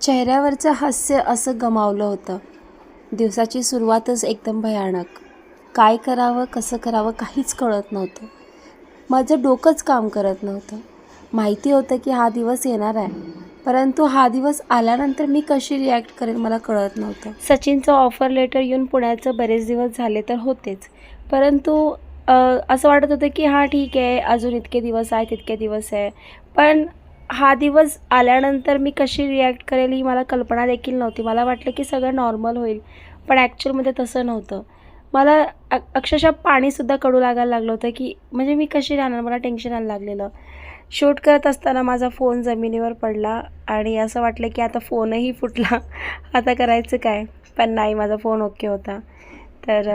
चेहऱ्यावरचं हास्य असं गमावलं होतं. दिवसाची सुरुवातच एकदम भयानक. काय करावं कसं करावं काहीच कळत नव्हतं. माझं डोकंच काम करत नव्हतं. माहिती होतं की हा दिवस येणार आहे. परंतु हा दिवस आल्यानंतर मी कशी रिॲक्ट करेन मला कळत नव्हतं. सचिनचं ऑफर लेटर येऊन पुण्याचं बरेच दिवस झाले तर होतेच. परंतु असं वाटत होतं की हां ठीक आहे अजून इतके दिवस आहे तितके दिवस आहे. पण हा दिवस आल्यानंतर मी कशी रिॲक्ट करेल ही मला कल्पना देखील नव्हती. मला वाटलं की सगळं नॉर्मल होईल पण ॲक्च्युअलमध्ये तसं नव्हतं. मला अक्षरशः पाणीसुद्धा कडू लागायला लागलं होतं की म्हणजे मी कशी राहणार? मला टेन्शन यायला लागलेलं. शूट करत असताना माझा फोन जमिनीवर पडला आणि असं वाटलं की आता फोनही फुटला. आता करायचं काय? पण नाही माझा फोन ओके होता. तर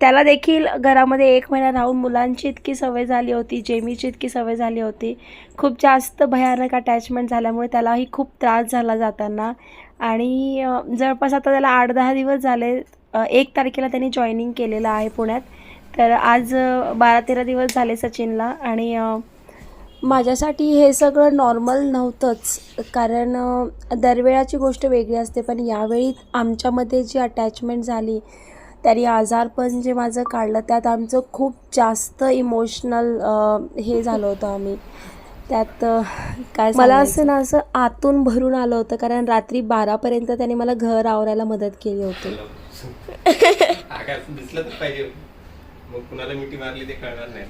त्याला देखील घरामध्ये एक महिना राहून मुलांची इतकी सवय झाली होती जेमीची इतकी सवय झाली होती. खूप जास्त भयानक अटॅचमेंट झाल्यामुळे त्यालाही खूप त्रास झाला जाताना. आणि जवळपास आता त्याला आठ दहा दिवस झाले एक तारखेला त्यांनी जॉईनिंग केलेलं आहे पुण्यात. तर आज बारा तेरा दिवस झाले सचिनला आणि माझ्यासाठी हे सगळं नॉर्मल नव्हतंच. कारण दरवेळाची गोष्ट वेगळी असते पण यावेळी आमच्यामध्ये जी अटॅचमेंट झाली त्यांनी आजारपण जे माझं काढलं त्यात आमचं खूप जास्त इमोशनल हे झालं होतं आम्ही. त्यात काय मला असं ना असं आतून भरून आलं होतं कारण रात्री बारापर्यंत त्यांनी मला घर आवरायला मदत केली होती. दिसलं तर पाहिजे. मग कुणाला मिठी मारली ते कळणार नाही.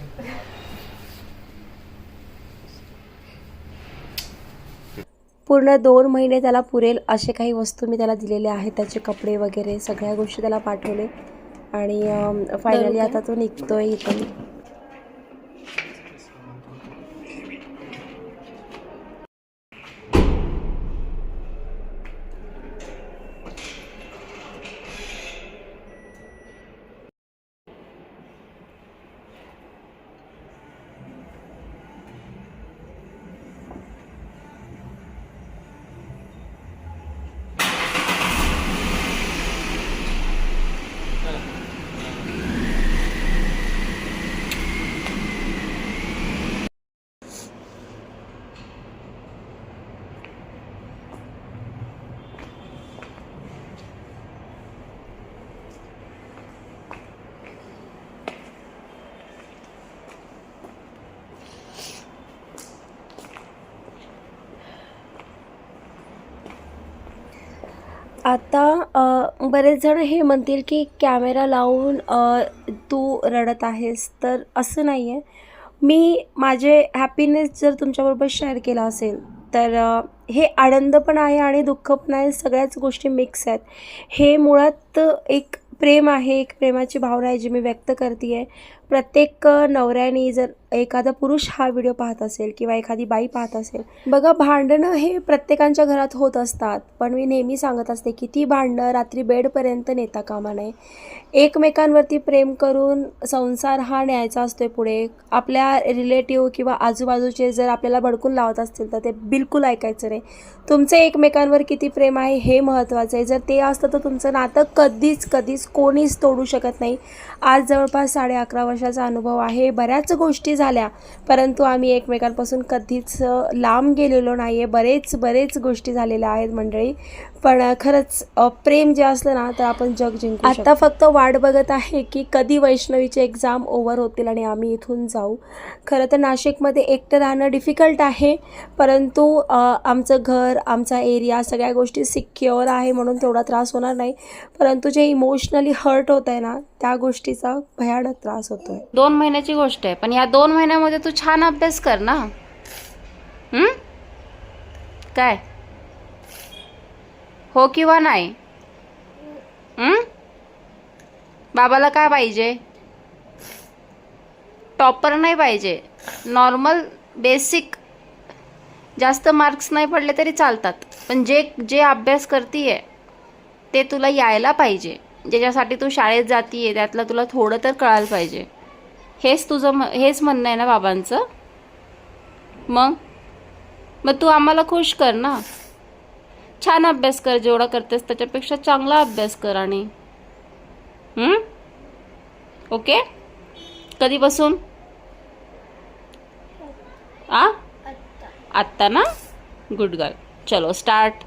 पूर्ण दोन महिने त्याला पुरेल असे काही वस्तू मी त्याला दिलेले आहेत. त्याचे कपडे वगैरे सगळ्या गोष्टी त्याला पाठवले. आणि फायनली आता तो निघतोय इथून. आता बरेच जण हे म्हणतील की कॅमेरा लावून तू रडत आहेस तर असं नाही आहे मी माझे हॅपीनेस जर तुमच्याबरोबर शेअर केला असेल तर हे आनंद पण आहे आणि दुःख पण आहे सगळ्याच गोष्टी मिक्स आहेत. हे मुळात एक प्रेम आहे एक प्रेमाची भावना आहे जी मी व्यक्त करते आहे प्रत्येक नवऱ्याने जर एखादा पुरुष हा व्हिडिओ पाहत असेल किंवा एखादी बाई पाहत असेल बघा भांडणं हे प्रत्येकांच्या घरात होत असतात. पण मी नेहमी सांगत असते की ती भांडणं रात्री बेडपर्यंत नेता कामा नये. एकमेकांवरती प्रेम करून संसार हा न्यायचा असतोय पुढे. आपल्या रिलेटिव्ह किंवा आजूबाजूचे जर आपल्याला भडकून लावत असतील तर ते बिलकुल ऐकायचं नाही. तुमचं एकमेकांवर किती प्रेम आहे हे महत्त्वाचं आहे. जर ते असतं तर तुमचं नातं कधीच कधीच कोणीच तोडू शकत नाही. आज जवळपास साडे अकरा वर्षाचा अनुभव आहे. बऱ्याच गोष्टी झाल्या परंतु आम्ही एकमेकांपासून कधीच लांब गेलेलो नाही आहे बरेच बरेच गोष्टी झालेल्या आहेत मंडळी. पण खरंच प्रेम जे असलं ना तर आपण जग जिंकू आता फक्त वाट बघत आहे की कधी वैष्णवीचे एक्झाम ओव्हर होतील आणि आम्ही इथून जाऊ. खरं तर नाशिकमध्ये एकटं राहणं डिफिकल्ट आहे परंतु आमचं घर आमचा एरिया सगळ्या गोष्टी सिक्युअर आहे म्हणून तेवढा त्रास होणार नाही. परंतु जे इमोशनली हर्ट होत आहे ना त्या गोष्टीचा भयानक त्रास होतो आहे दोन महिन्याची गोष्ट आहे पण या दोन महिन्यामध्ये तू छान अभ्यास कर ना. हं? काय? हो किंवा नाही? बाबाला काय पाहिजे? टॉपर नाही पाहिजे. Normal basic. जास्त मार्क्स नाही पडले तरी चालतात. पण जे जे अभ्यास करतीये ते तुला यायला पाहिजे. ज्याच्यासाठी तू शाळेत जातीये त्यातलं तुला थोडं तर कळायला पाहिजे. हेच तुझं हेच म्हणणं आहे ना बाबांचं? मग? मग तू आम्हाला खुश कर ना. छान अभ्यास कर जेवढा करतेस त्याच्यापेक्षा चांगला अभ्यास कर आणि? ओके कधीपासून? आ? आत्ता. ना? गुड गर्ल चलो स्टार्ट